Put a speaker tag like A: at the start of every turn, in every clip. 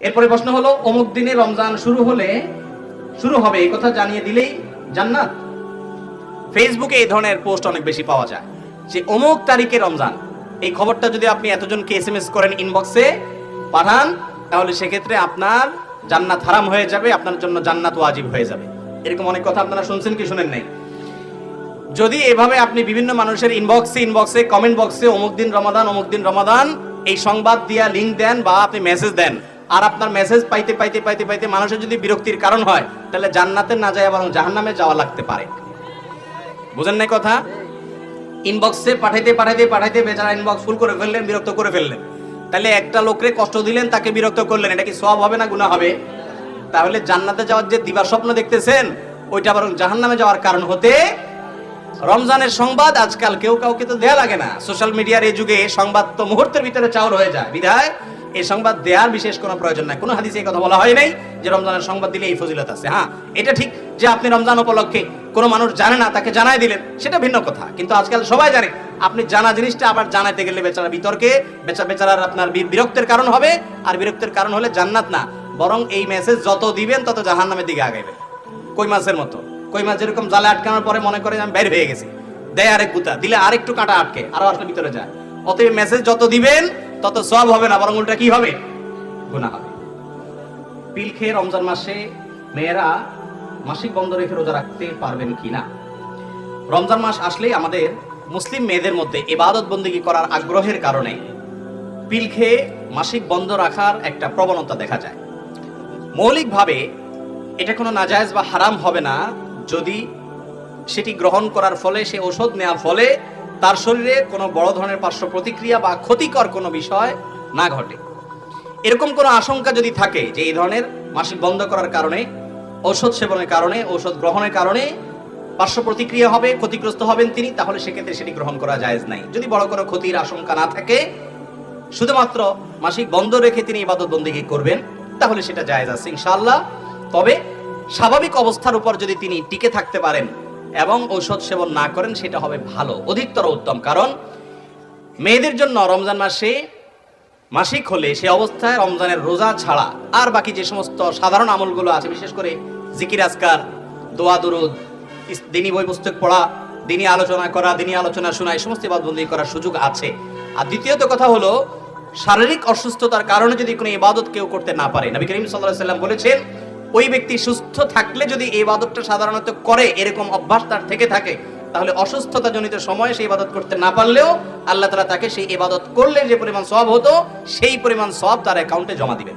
A: এরপরে প্রশ্ন হলো, অমুক দিনে রমজান শুরু হলে শুরু হবে, এই কথা জানিয়ে দিলেই জান্নাত। ফেসবুকে এই ধরনের পোস্ট অনেক বেশি পাওয়া যায় যে, অমুক তারিখে রমজান। এই খবরটা যদি আপনি এতজনকে এস এম এস করেন ইনবক্সে পাঠান, তাহলে সেক্ষেত্রে আপনার জান্নাত হারাম হয়ে যাবে, আপনার জন্য জান্নাত ওয়াজিব হয়ে যাবে। এরকম অনেক কথা আপনারা শুনছেন কি শুনেন নাই? যদি এভাবে আপনি বিভিন্ন মানুষের ইনবক্সে ইনবক্সে কমেন্ট বক্সে অমুক দিন রমাদান, অমুক দিন রমাদান, এই সংবাদ দিয়া লিঙ্ক দেন বা আপনি মেসেজ দেন আর আপনার মেসেজ পাইতে পাইতে পাইতে পাইতে মানুষের যদি বিরক্তির কারণ হয়, তাহলে জান্নাতে না যায় বরং জাহান্নামে যাওয়া লাগতে পারে। বুঝেন নাই কথা? ইনবক্সে পাঠাইতে পাঠাইতে পাঠাইতে বেচারা ইনবক্স ফুল করে ফেললেন, বিরক্ত করে ফেললেন। তাহলে একটা লোকরে কষ্ট দিলেন, তাকে বিরক্ত করলেন, এটা কি সব হবে না গুনাহ হবে? তাহলে জান্নাতে যাওয়ার যে দিবা স্বপ্ন দেখতেছেন, ওইটা বরং জাহান্নামে যাওয়ার কারণ হতে রমজানের সংবাদ আজকাল কেউ কাউকে তো দেয়া লাগে না। সোশ্যাল মিডিয়ার এই যুগে সংবাদ তো মুহূর্তের ভিতরে চাউর হয়ে যায়। বিধায় এই সংবাদ দেওয়ার বিশেষ কোনো প্রয়োজন নাই। কোনো হাদিসে এই কথা বলা হয় নাই যে রমজানের সংবাদ দিলে এই ফজিলত আছে। হ্যাঁ এটা ঠিক যে আপনি রমজান উপলক্ষে কোনো মানুষ জানে না, তাকে জানাই দিলেন, সেটা ভিন্ন কথা। কিন্তু আজকাল সবাই জানে, আপনি জানা জিনিসটা আবার জানাতে গেলে বেচারা বিতর্কে, বেচা বেচারার আপনার বিরক্তের কারণ হবে, আর বিরক্তের কারণ হলে জান্নাত না। বরং এই মেসেজ যত দিবেন, তত জাহান নামের দিকে আগাইবে কই মাছের মতো। কই মাছ যেরকম জালে আটকানোর পরে মনে করে আমি বের হয়ে গেছি। দেয় আরেক গুতা, দিলে আরেকটু কাঁটা আটকে, আরও আসলে ভিতরে যায়। অতএব মেসেজ যত দিবেন তত সব হবে না, বরং উল্টা কি হবে? গুনাহ হবে। পিল খেয়ে রমজান মাসে মেয়েরা মাসিক বন্ধ রেখে রোজা রাখতে পারবেন কিনা? রমজান মাস আসলেই আমাদের মুসলিম মেয়েদের মধ্যে এবাদত বন্দিগি করার আগ্রহের কারণে পিল খেয়ে মাসিক বন্ধ রাখার একটা প্রবণতা দেখা যায়। মৌলিকভাবে এটা কোনো নাজায়েজ বা হারাম হবে না। যদি সেটি গ্রহণ করার ফলে, সে ওষুধ নেওয়ার ফলে তার শরীরে কোনো বড় ধরনের পার্শ্ব প্রতিক্রিয়া বা ক্ষতিকর কোনো বিষয় না ঘটে। এরকম কোনো আশঙ্কা যদি থাকে যে এই ধরনের মাসিক বন্ধ করার কারণে, ঔষধ সেবনের কারণে, ঔষধ গ্রহণের কারণে পার্শ্ব প্রতিক্রিয়া হবে, ক্ষতিগ্রস্ত হবেন তিনি, তাহলে সেক্ষেত্রে সেটি গ্রহণ করা জায়েজ নাই। যদি বড় কোনো ক্ষতির আশঙ্কা না থাকে, শুধুমাত্র মাসিক বন্ধ রেখে তিনি ইবাদত বন্দিগি করবেন, তাহলে সেটা জায়েজ আছে ইনশাআল্লাহ। তবে স্বাভাবিক অবস্থার উপর যদি তিনি টিকে থাকতে পারেন এবং ঔষধ সেবন না করেন, সেটা হবে ভালো, অধিকতর উত্তম। কারণ মেয়েদের জন্য রমজান মাসে মাসিক হলে সে অবস্থায় রমজানের রোজা ছাড়া আর বাকি যে সমস্ত সাধারণ আমলগুলো আছে, বিশেষ করে জিকির, আজকার, দোয়া, দুরুদ দিনী বই, পুস্তক পড়া, দিনী আলোচনা করা, দিনী আলোচনা শোনা, এই সমস্ত ইবাদবন্দি করার সুযোগ আছে। আর দ্বিতীয়ত কথা হলো, শারীরিক অসুস্থতার কারণে যদি কোনো ইবাদত কেউ করতে না পারে, নবী করিম সাল্লাহ সাল্লাম বলেছেন ওই ব্যক্তি সুস্থ থাকলে যদি এই ইবাদতটা সাধারণত করে, এরকম অভ্যাস তার থেকে থাকে, তাহলে অসুস্থতা জনিত সময়ে সেই ইবাদত করতে না পারলেও আল্লাহ তালা তাকে সেই ইবাদত করলে যে পরিমাণ সব হতো, সেই পরিমাণ সব তার অ্যাকাউন্টে জমা দিবেন।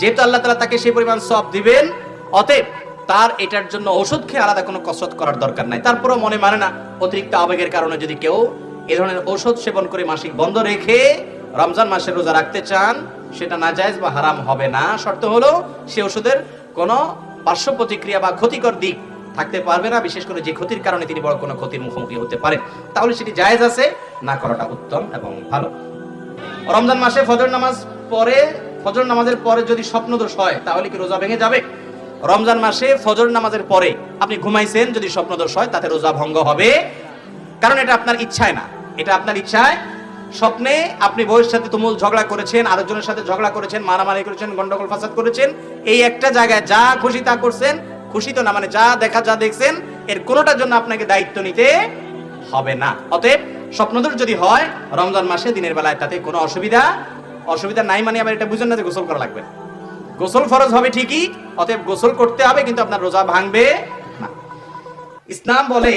A: যেহেতু আল্লাহ তালা তাকে সেই পরিমাণ সব দিবেন, অতএব তার এটার জন্য ওষুধ খেয়ে আলাদা কোনো কসরত করার দরকার নাই। তারপরেও মনে মানে না, অতিরিক্ত আবেগের কারণে যদি কেউ এ ধরনের ঔষধ সেবন করে মাসিক বন্ধ রেখে রমজান মাসে রোজা রাখতে চান, সেটা না নাজায়েজ বা হারাম হবে না। শর্ত হলো, সে ওষুধের কোনো পার্শ্ব প্রতিক্রিয়া বা ক্ষতিকর দিক থাকতে পারবে না। বিশেষ করে যে ক্ষতির কারণে তিনি বড় কোনো ক্ষতির মুখোমুখি হতে পারেন। তাহলে সেটি জায়েজ আছে, না করাটা উত্তম এবং ভালো। রমজান মাসে ফজর নামাজ পরে, ফজর নামাজের পরে যদি স্বপ্নদোষ হয়, তাহলে কি রোজা ভেঙে যাবে? রমজান মাসে ফজর নামাজের পরে আপনি ঘুমাইছেন, যদি স্বপ্নদোষ হয়, তাতে রোজা ভঙ্গ হবে। কারণ এটা আপনার ইচ্ছায় না। এটা আপনার ইচ্ছায় স্বপ্নে আপনি বউয়ের সাথে তুমুল ঝগড়া করেছেন, আরেকজনের সাথে ঝগড়া করেছেন, মারামারি করেছেন, গন্ডগোল ফাসাদ করেছেন, এই একটা জায়গায় যা খুশি তা করছেন, খুশি তো না মানে যা দেখা যা দেখছেন, এর কোনোটার জন্য আপনাকে দায়িত্ব নিতে হবে না। অতএব স্বপ্নদোষ যদি হয়, রমজান মাসে দিনের বেলায় তাতে কোনো অসুবিধা অসুবিধা নাই মানে আবার এটা বুঝেন না যে গোসল করা লাগবে। গোসল ফরজ হবে ঠিকই, অতএব গোসল করতে হবে, কিন্তু আপনার রোজা ভাঙবে না। ইসলাম বলে